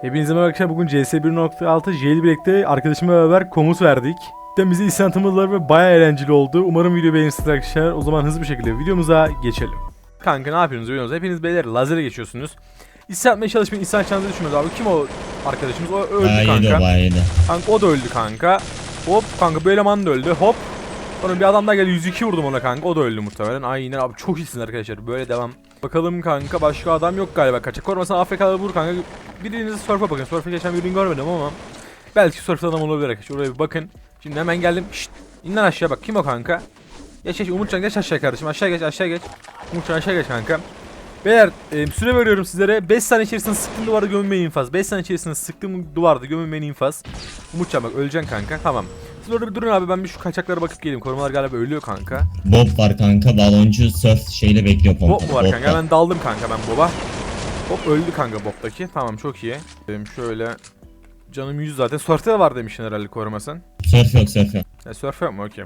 Hepinize merhaba arkadaşlar. Bugün CS 1.6 jailbreak'te arkadaşımla beraber komut verdik. Cidden bizi isyan tanımadılar ve bayağı eğlenceli oldu. Umarım video beğenirsiniz arkadaşlar. O zaman hızlı bir şekilde videomuza geçelim. Kanka ne yapıyorsunuz biliyor musunuz? Hepiniz beyler lazere geçiyorsunuz. İsyan etmeye çalışmayın. İsyan edeceğinizi düşünmüyoruz abi. Kim o arkadaşımız? O öldü Bayıldı kanka. bayıldı. Kanka o da öldü kanka. Hop kanka bu eleman da öldü. Hop. Sonra bir adam daha geldi 102 vurdum ona kanka. O da öldü muhtemelen. Aynen abi çok iyisin arkadaşlar. Böyle devam. Bakalım kanka başka adam yok galiba kaçak. Korumasan Afrikalı vur kanka. Birinizi surf'a bakın. Surf'a geçen birini görmedim ama. Belki surf'ta adam olabilir arkadaşlar. Oraya bir bakın. Şimdi hemen geldim. Şşt. İn lan aşağı bak. Kim o kanka? Geç geç Umutcan geç aşağı kardeşim. Aşağı geç aşağı geç. Umutcan aşağı geç kanka. Beyler e, süre veriyorum sizlere. 5 saniye içerisinde sıktığım duvarda gömülmeyin infaz. 5 saniye içerisinde sıktığım duvarda gömülmeyin infaz. Umutcan bak öleceksin kanka. Tamam. Siz orada bir durun abi ben bir şu kaçaklara bakıp geleyim. Korumalar galiba ölüyor kanka. Bob var kanka baloncu surf şeyle bekliyor pompa. Bob mu var kanka? Ben daldım kanka ben Bob'a. Bob öldü kanka Bob'daki. Tamam çok iyi. Benim şöyle canım 100 zaten. Surf'te de var demişsin herhalde korumasan. Surf yok surf yok. Surf yok mu? Okey.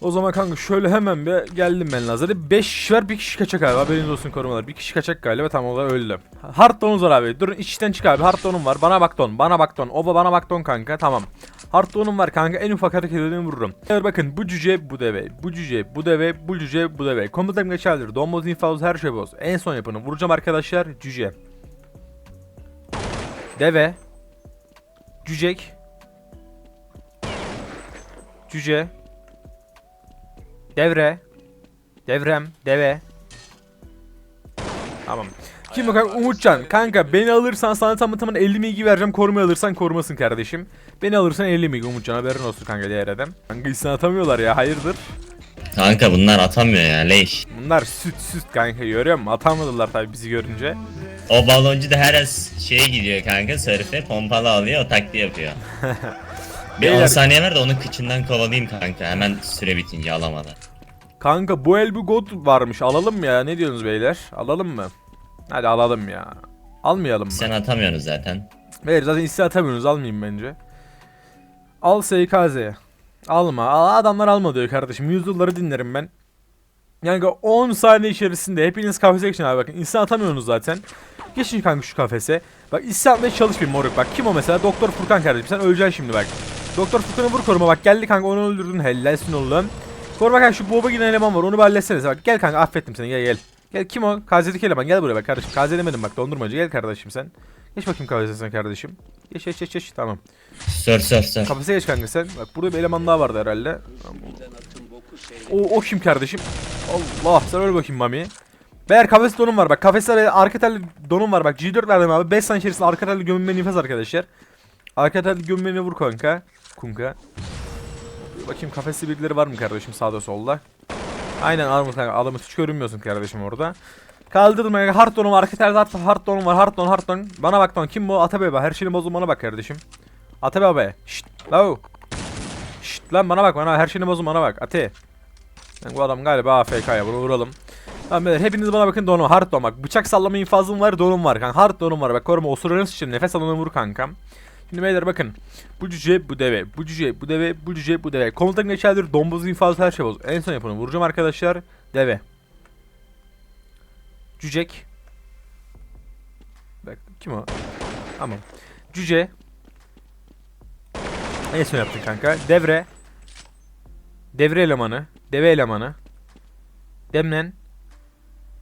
O zaman kanka şöyle hemen bir geldim ben lazeri. 5 kişi var bir kişi kaçak abi haberiniz olsun korumalar. Bir kişi kaçak galiba tam olarak öldü. Hard donuz var abi. Durun içten çık abi. Hard donum var. Bana bak don. Bana bak don. Ova bana bak don kanka. Tamam. Hard donum var kanka. En ufak hareket edeni vururum. Evet bakın bu cüce bu deve. Bu cüce bu deve. Bu cüce bu deve. Komutanım geçerlidir. Donboz infaz her şey boz. En son yapını vuracağım arkadaşlar. Cüce. Deve. Cücek. Cüce. Devre. Devrem. Deve. Tamam. Kim bakar? Umutcan. Kanka beni alırsan sana tamı tamına 50 milgi vereceğim. Korumayı alırsan korumasın kardeşim. Beni alırsan 50 milgi Umutcan haberin olsun kanka diğer adam. Kanka isyan atamıyorlar ya hayırdır? Kanka bunlar atamıyor ya leş. Bunlar süt süt kanka görüyor musun? Atamadılar tabii bizi görünce. O baloncu da her az şeye gidiyor kanka surfe pompalı alıyor o taktiği yapıyor. bir 10 Beyler- saniye ver de onun kıçından kovalayayım kanka hemen süre bitince alamadı. Kanka bu el bir god varmış alalım mı ya ne diyorsunuz beyler? Alalım mı? Hadi alalım ya. Almayalım mı? Sen atamıyorsun zaten. Hayır zaten isyan atamıyorsunuz almayayım bence. Al SKZ'ye. Alma. Al, adamlar alma diyor kardeşim. 100 doları dinlerim ben. Yani 10 saniye içerisinde hepiniz kafese geçin abi bakın. İsyan atamıyorsunuz zaten. Geçin kanka şu kafese. Bak isyan atmaya çalışmayın moruk bak. Kim o mesela? Doktor Furkan kardeşim. Sen öleceksin şimdi bak. Doktor Furkan'ı vur koruma bak. Geldi kanka onu öldürdün. Helalsin oğlum. Koruma kanka şu boba giden eleman var. Onu bir halletsene. Bak gel kanka affettim seni gel gel. Gel kim o? KZ'deki eleman. Gel buraya bak kardeşim. KZ demedim bak dondurmacı. Gel kardeşim sen. Geç bakayım kafesine kardeşim. Geç geç geç geç. Tamam. Surf surf surf. Kafese geç kanka sen. Bak burada bir eleman daha vardı herhalde. O, o kim kardeşim? Allah sen öyle bakayım Mami. Beyler kafes donum var bak. Kafeste arka telli donum var bak. G4 verdim abi. 5 saniye içerisinde arka telli gömülme nefes arkadaşlar. Arka telli gömülmeni vur kanka. Kunka. Bakayım kafeste birileri var mı kardeşim sağda solda. Aynen adamı. Adamı hiç görünmüyorsun kardeşim orada. Kaldırdım kanka. Hard donum var. Arka telli hard, hard donum var. Hard don hard don. Bana bak don. Kim bu? Atabey bak. Her şeyini bozdum bana bak kardeşim. Ate abi. Şşt. Lao. Şşt lan bana bak bana her şeyini bozun bana bak. Ate. Yani bu adam galiba AFK'ya bunu vuralım. Tamam beyler hepiniz bana bakın donum hard don bak. Bıçak sallama infazım var donum var kanka. Hard donum var bak koruma osurlarınız için nefes alanı vur kankam. Şimdi beyler bakın. Bu cüce bu deve. Bu cüce bu deve. Bu cüce bu deve. Komutan geçerlidir. Domboz infazı her şey boz. En son yapını vuracağım arkadaşlar. Deve. Cücek. Bak kim o? Tamam. Cüce. En son yaptın kanka. Devre. Devre elemanı. Deve elemanı. Demlen.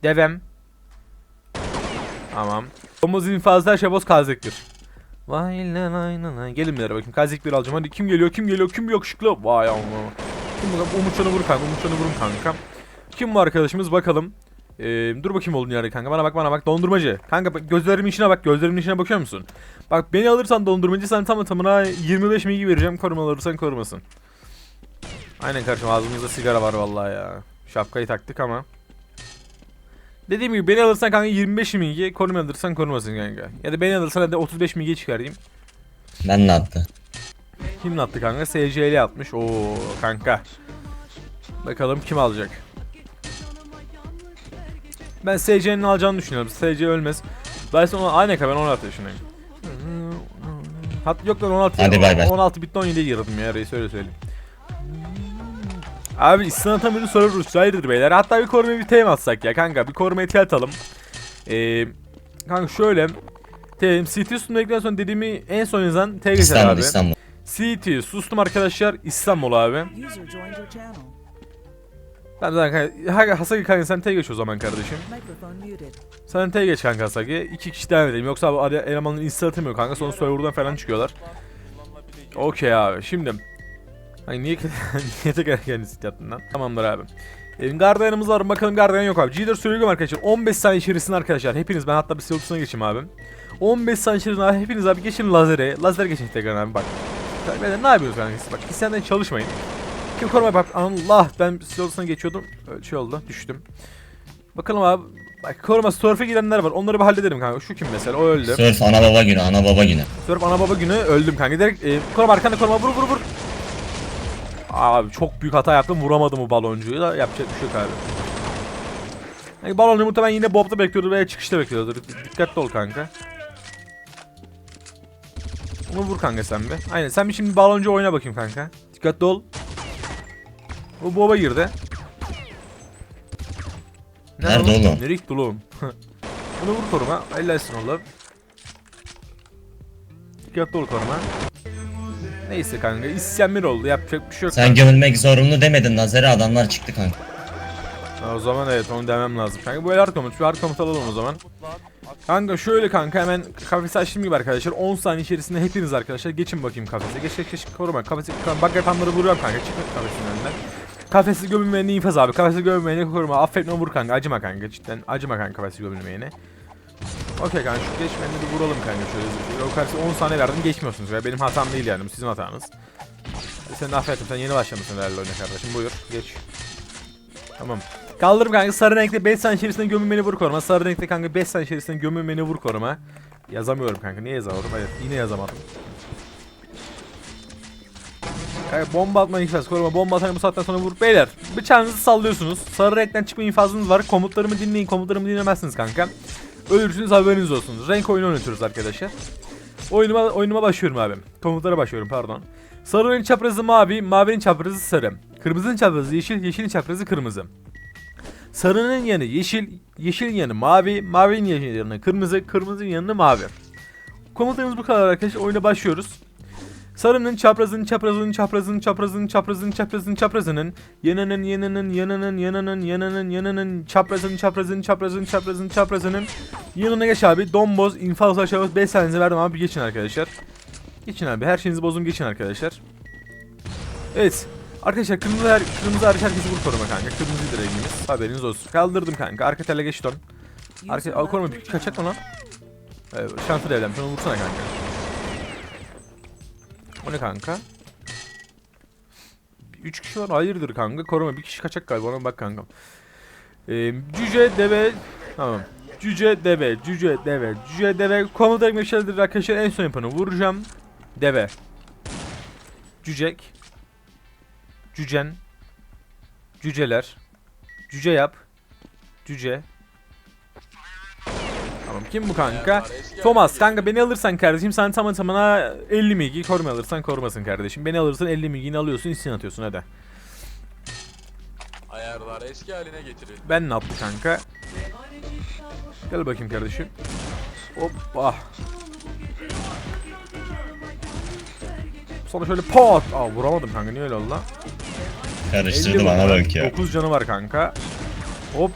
Devem. Tamam. Domuz infazlar şeboz kazıktır. Vay la la la la. Gelin bir bakayım. Kazik bir alacağım. Hadi kim geliyor? Kim geliyor? Kim yakışıklı? Vay Allah. Kim bu? Umutcan'ı vur kanka. Umutcan'ı vurun kanka. Kim bu arkadaşımız bakalım. Ee, dur bakayım oğlum yani kanka. Bana bak bana bak. Dondurmacı. Kanka bak, gözlerimin içine bak. Gözlerimin içine bakıyor musun? Bak beni alırsan dondurmacı sana tamı tamına 25 milgi vereceğim. Koruma alırsan korumasın. Aynen kardeşim ağzımızda sigara var vallahi ya. Şapkayı taktık ama. Dediğim gibi beni alırsan kanka 25 milgi, koruma alırsan korumasın kanka. Ya da beni alırsan hadi 35 milgi çıkarayım. Ben de attı. Kim attı kanka? SCL atmış. Oo kanka. Bakalım kim alacak. Ben SC'nin alacağını düşünüyorum. SC ölmez. Dyson aynı kadar ben 16 yaşındayım. Hat yok lan 16. Hadi bay bay. 16 bitti 17'ye girdim ya reis öyle söyleyeyim. Abi isyan atamını sorarız. Hayırdır beyler. Hatta bir koruma bir team atsak ya kanka. Bir koruma eti atalım. Ee, kanka şöyle. T, CT sustum dedikten sonra dediğimi en son yazan T geçer İstanbul abi. İstanbul. CT sustum arkadaşlar İstanbul abi. Ben zaten kanka, Hasagi kanka sen T geç o zaman kardeşim. Sen T geç kanka Hasagi. İki kişi devam edelim. Yoksa abi elemanın insta atmıyor kanka. Sonra serverdan falan çıkıyorlar. Okey abi. Şimdi. Ay niye niye tekrar kendisi yaptın lan? Tamamdır abi. Evin gardiyanımız var. Bakalım gardiyan yok abi. G4 söylüyorum arkadaşlar. 15 saniye içerisinde arkadaşlar. Hepiniz ben hatta bir silotuna geçeyim abi. 15 saniye içerisinde abi hepiniz abi geçin lazere. Lazer geçin tekrar abi bak. Beyler ne yapıyoruz kanka? Bak isyandan çalışmayın. Kim koruma bak Allah ben silotuna geçiyordum. Şey oldu düştüm. Bakalım abi. Bak koruma surf'e gidenler var. Onları bir halledelim kanka. Şu kim mesela? O öldü. Sörf ana baba günü ana baba günü. Surf ana baba günü öldüm kanka. Direkt e, koruma arkanda koruma vur vur vur. Abi çok büyük hata yaptım. Vuramadım o baloncuyu da yapacak bir şey yok abi. Yani baloncu muhtemelen yine Bob'da bekliyordur veya çıkışta bekliyordur. Dikkatli ol kanka. Onu vur kanka sen bir. Aynen sen bir şimdi baloncu oyna bakayım kanka. Dikkatli ol. Bu Bob'a girdi. Nerede oğlum? Nereye gitti oğlum? Bunu vur koruma. Ellersin oğlum. Dikkatli ol koruma. Neyse kanka isyan bir oldu yapacak bir şey yok. Sen gömülmek zorunlu demedin Nazere adamlar çıktı kanka. Ha, o zaman evet onu demem lazım. Kanka bu el hard komut. Şu hard komut alalım o zaman. Kanka şöyle kanka hemen kafesi açtığım gibi arkadaşlar 10 saniye içerisinde hepiniz arkadaşlar geçin bakayım kafese. Geç geç geç koruma kafesi bak yapanları vuruyorum kanka çıkın kafesinin önünden. Kafesi gömülmeyeni infaz abi. Kafesi gömülmeyeni koruma. Affetme vur kanka. Acıma kanka. Cidden acıma kanka kafesi gömülmeyeni. Okey kanka şu geçmeni bir vuralım kanka şöyle. şöyle. O karşı 10 saniye verdim geçmiyorsunuz. Ya. Benim hatam değil yani. Bu sizin hatanız. Sen affettim. Sen yeni başlamışsın herhalde oyuna kardeşim. Buyur. Geç. Tamam. Kaldırım kanka sarı renkte 5 saniye içerisinde gömülmeni vur koruma. Sarı renkte kanka 5 saniye içerisinde gömülmeni vur koruma. Yazamıyorum kanka. Niye yazamadım? Evet yine yazamadım. Kanka bomba atma infaz koruma bomba atan bu saatten sonra vur. Beyler bıçağınızı sallıyorsunuz. Sarı renkten çıkma infazınız var. Komutlarımı dinleyin. Komutlarımı dinlemezsiniz kanka. Ölürsünüz haberiniz olsun. Renk oyunu oynatıyoruz arkadaşlar. Oyunuma, oyunuma başlıyorum abi. Komutlara başlıyorum pardon. Sarının çaprazı mavi, mavinin çaprazı sarı. Kırmızının çaprazı yeşil, yeşilin çaprazı kırmızı. Sarının yanı yeşil, yeşilin yanı mavi, mavinin yanı kırmızı, kırmızının yanı mavi. Komutlarımız bu kadar arkadaşlar. Oyuna başlıyoruz. Sarının çaprazının çaprazının çaprazının çaprazının çaprazının çaprazının çaprazının yanının yanının yanının yanının yanının yanının çaprazının çaprazının çaprazının çaprazının çaprazının yanına geç abi. Domboz, infaz aşağısı 5 saniyenizi verdim abi geçin arkadaşlar. Geçin abi her şeyinizi bozun geçin arkadaşlar. Evet. Arkadaşlar kırmızı her, kırmızı hariç herkesi vur koruma kanka. Kırmızıdır rengimiz. Haberiniz olsun. Kaldırdım kanka. Arka tele geç don. Arka koruma kaçak mı lan? Evet, şantı devlenmiş. Onu vursana kanka. O ne kanka? 3 kişi var. Hayırdır kanka? Koruma bir kişi kaçak galiba. Ona bak kankam. Ee, cüce deve tamam. Cüce deve, cüce deve, cüce deve. Komuta ekmek şeylerdir arkadaşlar. En son yapanı vuracağım. Deve. Cücek. Cücen. Cüceler. Cüce yap. Cüce. Tamam kim bu kanka? Thomas kanka beni alırsan kardeşim sen tamam tamına 50 milgi koruma alırsan korumasın kardeşim. Beni alırsan 50 milgini alıyorsun isyan atıyorsun hadi. Ayarlar eski haline getirildi. Ben ne yaptım kanka? Gel bakayım kardeşim. Hoppa. Sonra şöyle pot. Aa vuramadım kanka niye öyle oldu lan? 50 Karıştırdı bana bak ya. 9 canı var kanka. Hop.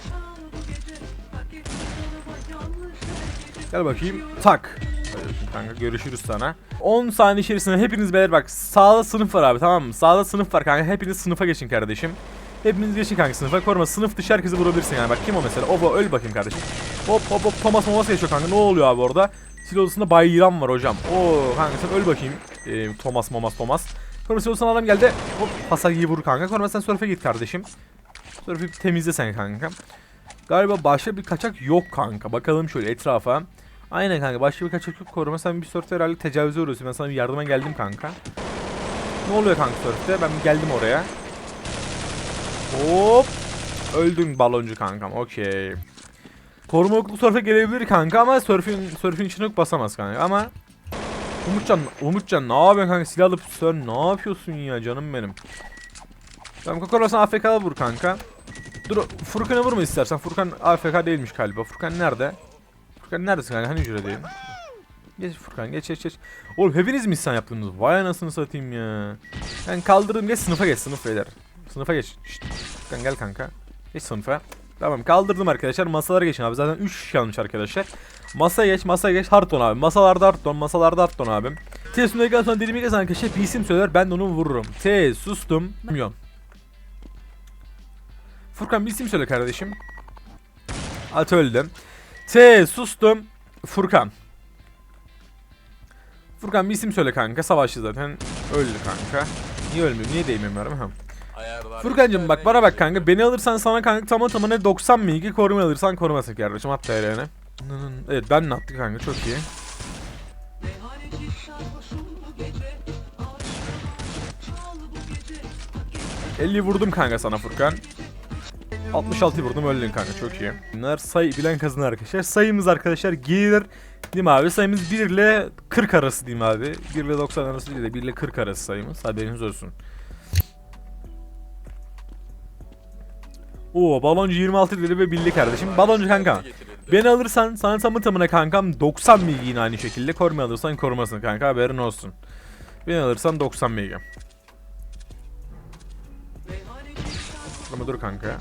Gel bakayım. Tak. Kanka görüşürüz sana. 10 saniye içerisinde hepiniz beyler bak sağda sınıf var abi tamam mı? Sağda sınıf var kanka hepiniz sınıfa geçin kardeşim. Hepiniz geçin kanka sınıfa koruma sınıf dışı herkesi vurabilirsin yani. Bak kim o mesela? Oba öl bakayım kardeşim. Hop hop hop Thomas Thomas geçiyor kanka ne oluyor abi orada? Silosunda bayram var hocam. Oo kanka sen öl bakayım. Ee, Thomas Thomas Thomas. Koruma silosuna adam geldi. Hop Hasagi'yi vur kanka. Koruma sen surfe git kardeşim. Surfe temizle sen kanka Galiba başka bir kaçak yok kanka bakalım şöyle etrafa Aynen kanka başka bir kaçak yok koruma sen bir surfte herhalde tecavüze uğruyorsun ben sana bir yardıma geldim kanka Ne oluyor kanka surfte ben geldim oraya Hop. Öldün baloncu kankam. Okey. Koruma oklu surfe gelebilir kanka ama surfin surfin içine yok basamaz kanka ama Umutcan, Umutcan ne yapıyorsun kanka silah alıp sen ne yapıyorsun ya canım benim. Tamam Kokoros'un AFK'da vur kanka. Dur Furkan'a vurma istersen. Furkan AFK değilmiş galiba. Furkan nerede? Furkan neredesin kanka? Hani hücredeyim? Geç Furkan geç geç geç. Oğlum hepiniz mi isyan yaptınız? Vay anasını satayım ya. Ben kaldırdım geç sınıfa geç sınıf beyler. Sınıfa geç. Şşt. Furkan gel kanka. Geç sınıfa. Tamam kaldırdım arkadaşlar. Masalara geçin abi. Zaten 3 kişi arkadaşlar. Masaya geç masaya geç. Hardton abi. Masalarda Hardton. Masalarda Hardton abim. T üstündeki sonra dilimi kesen arkadaşlar bir isim söyler ben de onu vururum. T sustum. Bilmiyorum. Furkan bir isim söyle kardeşim. At öldüm. T sustum. Furkan. Furkan bir isim söyle kanka. Savaşçı zaten. Öldü kanka. Niye ölmüyor? Niye değmiyorum? Ha. Furkancım bak bana bak kanka. Beni alırsan sana kanka tamam ne 90 mı 2 koruma alırsan korumasın kardeşim. Hatta yani. Evet ben ne yaptı kanka çok iyi. 50 vurdum kanka sana Furkan. 66 vurdum öldün kanka çok iyi. Bunlar sayı bilen kazanır arkadaşlar. Sayımız arkadaşlar gelir. Değil mi abi? Sayımız 1 ile 40 arası diyeyim abi. 1 ile 90 arası değil de 1 ile 40 arası sayımız. Haberiniz olsun. Oo baloncu 26 lira ve bildi kardeşim. Baloncu kanka. Beni alırsan sana tamı tamına kankam 90 bilgi yine aynı şekilde. Koruma alırsan korumasın kanka haberin olsun. Beni alırsan 90 bilgi. Ama dur kanka.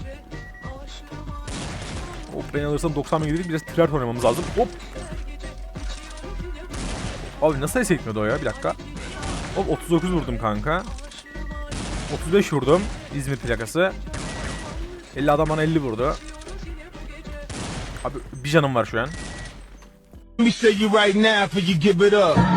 Hop beni alırsan 90 bilgi değil biraz tryhard oynamamız lazım. Hop. Abi nasıl ese gitmedi o ya bir dakika. Hop 39 vurdum kanka. 35 vurdum. İzmir plakası. 50 adam bana 50 vurdu. Abi bir canım var şu an. Let me show you right now before you give it up.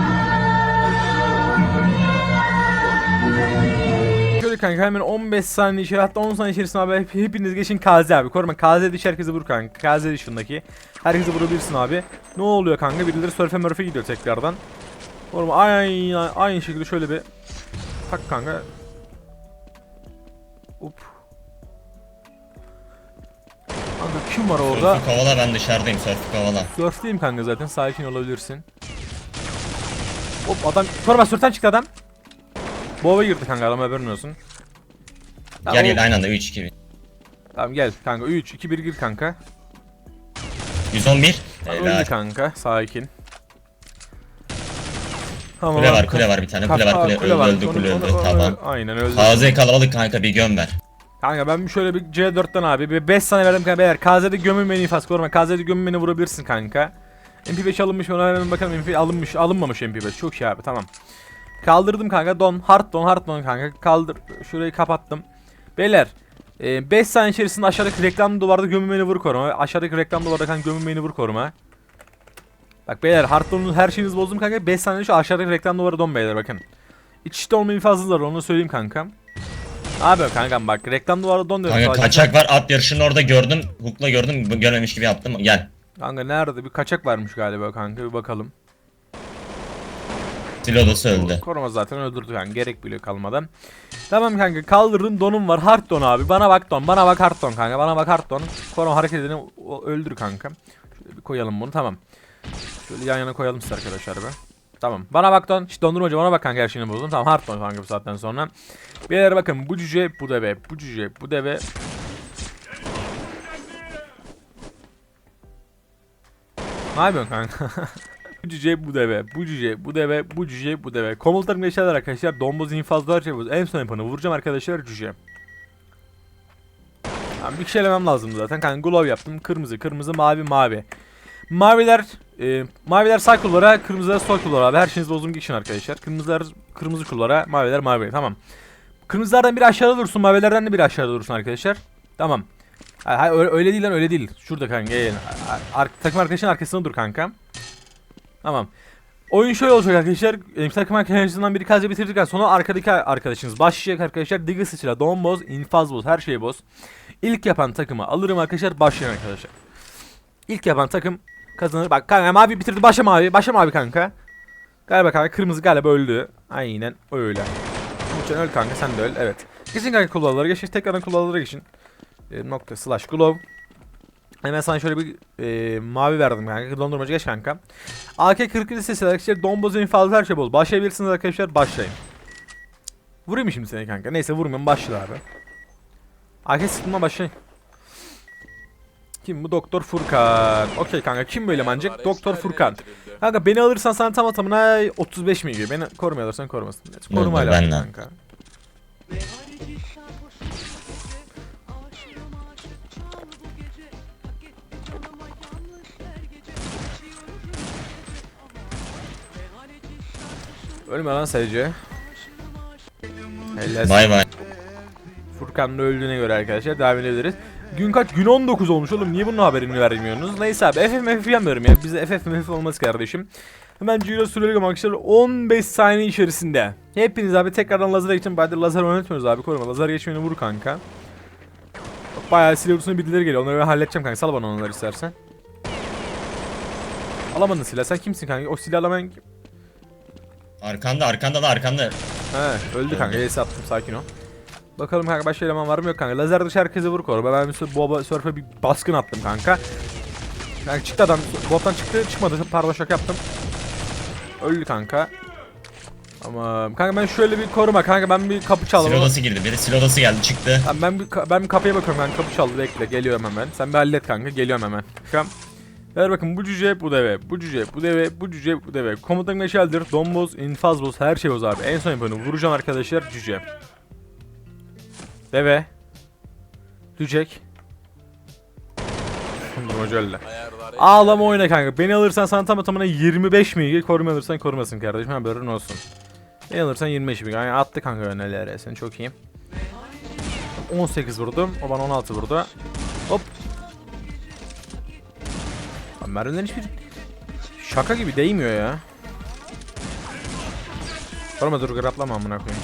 Kanka hemen 15 saniye içeri hatta 10 saniye içerisinde abi hep- hepiniz geçin KZ abi koruma KZ diş herkese vur kanka KZ dışındaki herkese vurabilirsin abi ne oluyor kanka birileri surfe murfe gidiyor tekrardan koruma aynı aynı şekilde şöyle bir tak kanka Hop Kanka kim var orada? Sörfü kovala ben dışarıdayım sörfü kovala. Surf'teyim kanka zaten sakin olabilirsin. Hop adam koruma sörften çıktı adam. Bova girdi kanka adam haberin olsun. Tamam, Gel gel aynı anda 3 2 Tamam gel kanka 3 2 1 gir kanka. 111. Öldü kanka sakin. Tamam. Kule var kule var bir tane kule var kule öldü öldü Onu- kule onu- öldü tamam. Aynen öldü. KZ kalabalık kanka bir göm ver. Kanka ben şöyle bir C4'ten abi bir 5 saniye verdim kanka beyler. KZ'de gömülmeni infaz koruma. KZ'de gömülmeni vurabilirsin kanka. MP5 alınmış mı ona hemen bakalım MP alınmış alınmamış MP5 çok iyi abi tamam. Kaldırdım kanka don hard don hard don kanka kaldır şurayı kapattım. Beyler 5 saniye içerisinde aşağıdaki reklam duvarda gömülmeni vur koruma. Aşağıdaki reklam duvarda kanka gömülmeni vur koruma. Bak beyler hard don'un her şeyinizi bozdum kanka 5 saniye şu aşağıdaki reklam duvarı don beyler bakın. İç işte olma infazınız var onu söyleyeyim kankam. Yapıyor kankam bak reklam duvarı don diyorum Kanka sadece. kaçak var at yarışını orada gördüm. Hook'la gördüm görmemiş gibi yaptım. Gel. Kanka nerede bir kaçak varmış galiba kanka bir bakalım. Silodası öldü. Koruma zaten öldürdü kanka gerek bile kalmadan. Tamam kanka kaldırdım donum var hard don abi bana bak don bana bak hard don kanka bana bak hard don. Koruma hareketini o- öldür kanka. Şöyle bir koyalım bunu tamam. Şöyle yan yana koyalım size arkadaşlar be. Tamam bana bak don hiç dondurmacı bana bak kanka her şeyini bozdum tamam hard don kanka bu saatten sonra. Beyler bakın bu cüce bu deve bu cüce bu deve Ne yapıyorsun kanka? bu cüce bu deve, bu cüce bu deve, bu cüce bu deve. Komutanım geçerler arkadaşlar. Domboz infazlar yapıyoruz. En son yapanı vuracağım arkadaşlar cüce. Tamam, bir elemem lazım zaten. Kanka glove yaptım. Kırmızı, kırmızı, mavi, mavi. Maviler e, maviler sağ kullara, kırmızılar sol kullara abi. Her şeyiniz bozum geçin arkadaşlar. Kırmızılar kırmızı kullara, maviler mavi. Tamam. Kırmızılardan biri aşağıda dursun, mavilerden de biri aşağıda dursun arkadaşlar. Tamam. Ha, ha, öyle, değil lan öyle değil. Şurada kanka gel. Ar- takım arkadaşın arkasında dur kanka. Tamam. Oyun şöyle olacak arkadaşlar. E, takım arkadaşlarından biri kazı bitirdikten sonra arkadaki arkadaşınız başlayacak arkadaşlar. Diggle sıçra, don boz, infaz boz, her şey boz. İlk yapan takımı alırım arkadaşlar. Başlayın arkadaşlar. İlk yapan takım kazanır. Bak kanka mavi bitirdi. Başla mavi. Başla mavi kanka. Galiba kanka kırmızı galiba öldü. Aynen öyle. Lütfen öl kanka sen de öl. Evet. Geçin kanka kullanılara geçin. Tekrardan kullanılara geçin. E, nokta slash glove. Hemen sana şöyle bir e, mavi verdim kanka. Dondurmacı geç kanka. AK-47 listesi arkadaşlar. Domboz infazı her şey boz. Başlayabilirsiniz arkadaşlar. Başlayın. Vurayım mı şimdi seni kanka? Neyse vurmayayım. Başla abi. AK sıkma başlayın. Kim bu? Doktor Furkan. Okey kanka kim bu elemancık? Eski Doktor Furkan. Kanka beni alırsan sana tam tamına 35 mi gibi? Beni korumaya alırsan korumasın. Korumayla kanka. Ölme lan sadece. Bay bay. Furkan da öldüğüne göre arkadaşlar devam edebiliriz. Gün kaç? Gün 19 olmuş oğlum. Niye bunun haberini vermiyorsunuz? Neyse abi FF MF yapmıyorum ya. Bize FF MF olmaz kardeşim. Hemen Giro sürelim arkadaşlar. 15 saniye içerisinde. Hepiniz abi tekrardan lazere geçin. Bari lazer oynatmıyoruz abi. Koruma. Lazer geçmeni vur kanka. Bak bayağı silahısına bildileri geliyor. Onları ben halledeceğim kanka. Sal bana onları istersen. Alamadın silah. Sen kimsin kanka? O silah alamayan kim? Arkanda arkanda da arkanda. He öldü kanka. Ace attım. Sakin ol. Bakalım kanka başka eleman var mı yok kanka. Lazer dışı herkese vur koruma. Ben mesela Boba Surf'e bir baskın attım kanka. Kanka çıktı adam. Bottan çıktı. Çıkmadı. Pardon şok yaptım. Öldü kanka. Ama kanka ben şöyle bir koruma kanka ben bir kapı çaldım. Silodası girdi. Biri silodası geldi çıktı. Tamam, ben bir ben bir kapıya bakıyorum ben kapı çaldı bekle geliyorum hemen. Sen bir hallet kanka geliyorum hemen. Tamam. Ver bakın bu cüce bu deve, bu cüce bu deve, bu cüce bu deve. Komutan meşaldir, domboz, infaz boz, her şey boz abi. En son yapıyorum vuracağım arkadaşlar cüce. Deve. Cücek. Ayarlar Ağlama oyna kanka. Beni alırsan sana tam tamına 25 mi? Koruma alırsan korumasın kardeşim haberin olsun. Beni alırsan 25 mi? Yani attı kanka önelere. Sen çok iyi. 18 vurdum. O bana 16 vurdu. Hop. Mermilerin hiçbir şaka gibi değmiyor ya. Koruma dur graplama amına koyayım.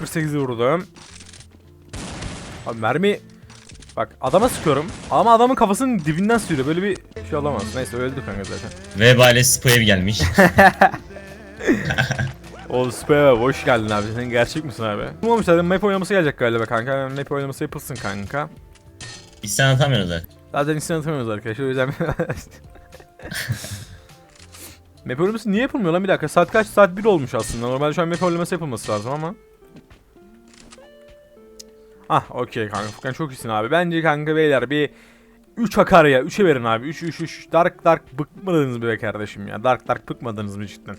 ...48'i vurdum. Abi mermi... Bak adama sıkıyorum ama adamın kafasının dibinden sürüyor. Böyle bir şey olamaz. Neyse öldü kanka zaten. Ve Bales bu ev gelmiş. O Spare hoş geldin abi. Sen gerçek misin abi? Bu olmuş zaten map oynaması gelecek galiba kanka. Map oynaması yapılsın kanka. İsyan atamıyorlar. Zaten isyan atamıyoruz arkadaşlar o yüzden... map oynaması niye yapılmıyor lan bir dakika saat kaç saat 1 olmuş aslında normalde şu an map oynaması yapılması lazım ama Ah okey kanka Furkan çok iyisin abi bence kanka beyler bir 3 akar ya 3'e verin abi 3 3 3 Dark Dark bıkmadınız mı be kardeşim ya Dark Dark bıkmadınız mı cidden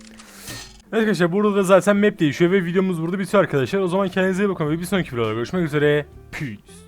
Evet arkadaşlar burada da zaten map değişiyor ve videomuz burada bitiyor arkadaşlar. O zaman kendinize iyi bakın ve bir sonraki videoda görüşmek üzere. Peace